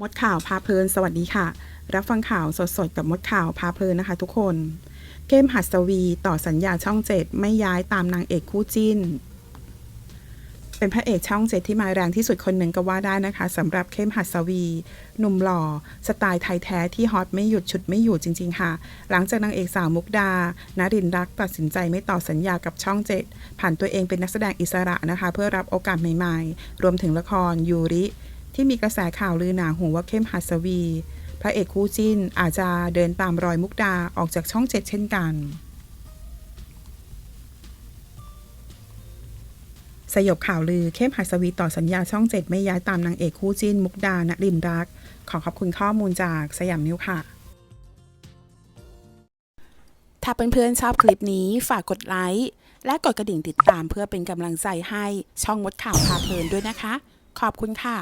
มดข่าวพาเพลินสวัสดีค่ะ รับฟังข่าวสดๆ กับมดข่าวพาเพลินนะคะทุกคนเกมหัสวีต่อสัญญาช่องเจ็ดไม่ย้ายตามนางเอกคู่จิ้น เป็นพระเอกช่องเจ็ดที่มาแรงที่สุดคนหนึ่งก็ว่าได้นะคะสำหรับเข้มหัสวี หนุ่มหล่อ สไตล์ไทยแท้ที่ฮอตไม่หยุดฉุดไม่อยู่จริง ๆ ค่ะ หลังจากนางเอกสาวมุกดานารินรักตัดสินใจไม่ต่อสัญญากับช่องเจ็ดผ่านตัวเองเป็นนักแสดงอิสระนะคะ เพื่อรับโอกาสใหม่ ๆ รวมถึงละครยูริ ที่มีกระแสข่าวลือหนาหูว่าเข้มหัสวี พระเอกคู่จิ้นอาจจะเดินตามรอยมุกดาออกจากช่องเจ็ดเช่นกัน สยบข่าวลือเข้มหัสวีต่อสัญญาช่องเจ็ดไม่ย้ายตามนางเอกคู่จิ้น มุกดานรินรัก ขอขอบคุณข้อมูลจากสยามนิวค่ะถ้าเพื่อนๆชอบคลิปนี้ฝากกดไลค์และกดกระดิ่งติดตามเพื่อเป็นกำลังใจให้ช่องมดข่าวพาเพลินด้วยนะคะ ขอบคุณค่ะ